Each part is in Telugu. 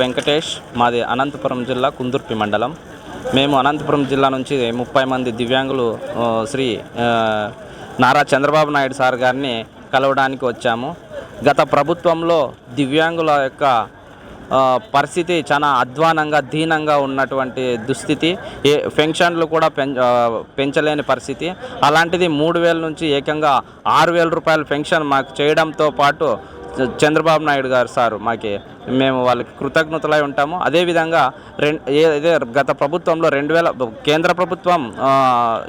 వెంకటేష్ మాది అనంతపురం జిల్లా కుందుర్పి మండలం. మేము అనంతపురం జిల్లా నుంచి ముప్పై మంది దివ్యాంగులు శ్రీ నారా చంద్రబాబు నాయుడు సార్ గారిని కలవడానికి వచ్చాము. గత ప్రభుత్వంలో దివ్యాంగుల యొక్క పరిస్థితి చాలా అధ్వానంగా దీనంగా ఉన్నటువంటి దుస్థితి. ఏ పెన్షన్లు కూడా పెం పెంచలేని పరిస్థితి. అలాంటిది మూడు వేల నుంచి ఏకంగా ఆరు వేల రూపాయల పెన్షన్ మాకు చేయడంతో పాటు చంద్రబాబు నాయుడు గారు సార్ మాకి మేము వాళ్ళకి కృతజ్ఞతలై ఉంటాము. అదేవిధంగా రెండు ఏ గత ప్రభుత్వంలో రెండు వేల కేంద్ర ప్రభుత్వం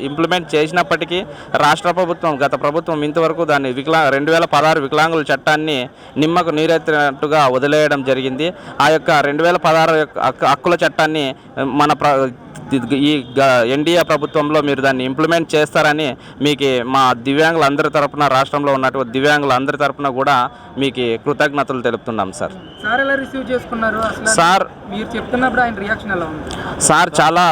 ఇంప్లిమెంట్ చేసినప్పటికీ రాష్ట్ర ప్రభుత్వం గత ప్రభుత్వం ఇంతవరకు దాన్ని వికలా రెండు వేల పదహారు వికలాంగుల చట్టాన్ని నిమ్మకు నీరెత్తినట్టుగా వదిలేయడం జరిగింది. ఆ యొక్క రెండు వేల పదహారు యొక్క హక్కుల చట్టాన్ని మన ప్ర ఈ ఎన్డీఏ ప్రభుత్వంలో మీరు దాన్ని ఇంప్లిమెంట్ చేస్తారని మీకు మా దివ్యాంగులందరి తరపున రాష్ట్రంలో ఉన్నటువంటి దివ్యాంగులందరి తరపున కూడా మీకు కృతజ్ఞతలు తెలుపుతున్నాం సార్. సార్ ఎలా రిసీవ్ చేసుకున్నారు? సార్ మీరు చెప్తున్నప్పుడు ఆయన రియాక్షన్ ఎలా ఉంది? సార్ చాలా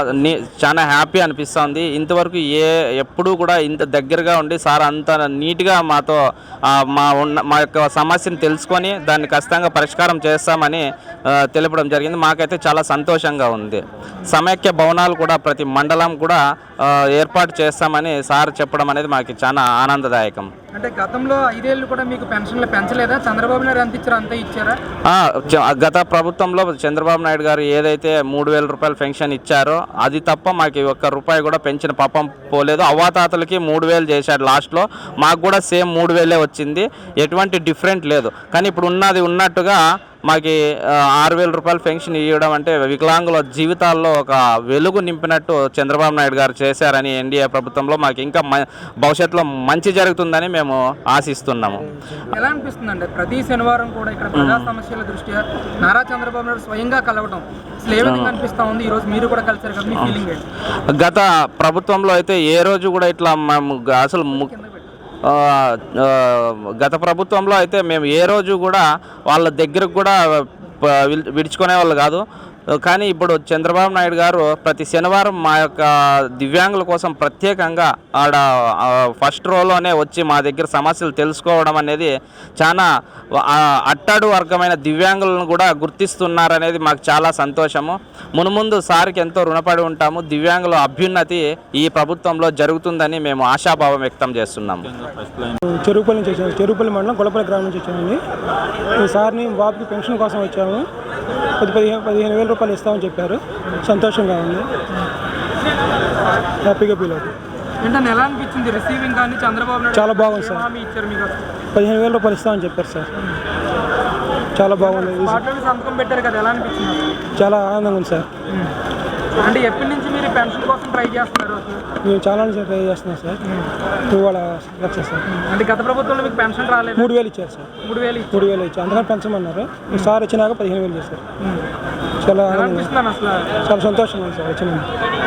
చాలా హ్యాపీ అనిపిస్తుంది. ఇంతవరకు ఏ ఎప్పుడూ కూడా ఇంత దగ్గరగా ఉండి సార్ అంత నీట్గా మాతో మా ఉన్న మా యొక్క సమస్యను తెలుసుకొని దాన్ని ఖచ్చితంగా పరిష్కారం చేస్తామని తెలపడం జరిగింది. మాకైతే చాలా సంతోషంగా ఉంది. సమైక్య భవనాలు కూడా ప్రతి మండలం కూడా ఏర్పాటు చేస్తామని సార్ చెప్పడం అనేది మాకు చాలా ఆనందదాయకం. అంటే గతంలో ఐదేళ్ళు కూడా మీకు పెన్షన్లు పెంచలేదా? చంద్రబాబు నాయుడు ఎంత ఇచ్చారో అంతే ఇచ్చారా? గత ప్రభుత్వంలో చంద్రబాబు నాయుడు గారు ఏదైతే మూడు వేల రూపాయల పెన్షన్ ఇచ్చారో అది తప్ప మాకు ఒక్క రూపాయి కూడా పెంచిన పాపం పోలేదు. అవ్వాతాతలకి మూడు వేలు చేశాడు లాస్ట్లో. మాకు కూడా సేమ్ మూడు వేలే వచ్చింది. ఎటువంటి డిఫరెంట్ లేదు. కానీ ఇప్పుడు ఉన్నది ఉన్నట్టుగా మాకి ఆరు వేల రూపాయల పెన్షన్ ఇవ్వడం అంటే వికలాంగుల జీవితాల్లో ఒక వెలుగు నింపినట్టు చంద్రబాబు నాయుడు గారు చేశారని ఎన్డీఏ ప్రభుత్వంలో మాకు ఇంకా భవిష్యత్తులో మంచి జరుగుతుందని మేము ఆశిస్తున్నాము. ఎలా అనిపిస్తుందండి? ప్రతి శనివారం కూడా ఇక్కడ ప్రజా సమస్యల దృష్ట్యా నారా చంద్రబాబు నాయుడు స్వయంగా కలవడం అనిపిస్తా ఉంది? మీరు కూడా కలిసారు కదా మీ ఫీలింగ్ ఏంటి? గత ప్రభుత్వంలో అయితే ఏ రోజు కూడా ఇట్లా మేము అసలు గత ప్రభుత్వంలో అయితే మేము ఏ రోజు కూడా వాళ్ళ దగ్గరకు కూడా విడుచుకునే వాళ్ళు కాదు. కానీ ఇప్పుడు చంద్రబాబు నాయుడు గారు ప్రతి శనివారం మా యొక్క దివ్యాంగుల కోసం ప్రత్యేకంగా ఆడ ఫస్ట్ రోలోనే వచ్చి మా దగ్గర సమస్యలు తెలుసుకోవడం అనేది చాలా అట్టడు అట్టాడు వర్గమైన దివ్యాంగులను కూడా గుర్తిస్తున్నారనేది మాకు చాలా సంతోషము. మునుముందు సార్కి ఎంతో రుణపడి ఉంటాము. దివ్యాంగుల అభ్యున్నతి ఈ ప్రభుత్వంలో జరుగుతుందని మేము ఆశాభావం వ్యక్తం చేస్తున్నాము. చెరుపల్లి నుంచి వచ్చాము మండలం కొలపల్లి గ్రామం నుంచి వచ్చామండి ఈ సార్ని బాబుకి పెన్షన్ కోసం వచ్చాము. పది పదిహేను పదిహేను వేల రూపాయలు ఇస్తామని చెప్పారు. సంతోషంగా ఉంది. హ్యాపీగా ఫీల్ అవుతుంది ఎలా అనిపించింది? రిసీవింగ్ కానీ చంద్రబాబు నాయుడు చాలా బాగుంది సార్. హామీ ఇచ్చారు మీకు? అసలు పదిహేను వేల రూపాయలు ఇస్తామని చెప్పారు సార్. చాలా బాగుంది. పార్టీలు సంతకం పెట్టారు కదా ఎలా అనిపించింది? చాలా ఆనందంగా ఉంది సార్. అంటే ఎప్పటి నుంచి మీరు పెన్షన్ కోసం ట్రై చేస్తున్నారు? మేము చాలా నుంచి ట్రై చేస్తున్నాం సార్. ఇవాళ లక్ష సార్. అంటే గత ప్రభుత్వంలో మీకు పెన్షన్ రాలేదు. మూడు వేలు ఇచ్చారు సార్. మూడు వేలు ఇచ్చారు. మూడు వేలు ఇచ్చారు. అందుకని పెంచమన్నారు. సార్ వచ్చినాక పదిహేను వేలు చేశారు. చాలా చాలా సంతోషంగా ఉంది సార్ వచ్చినందుకు.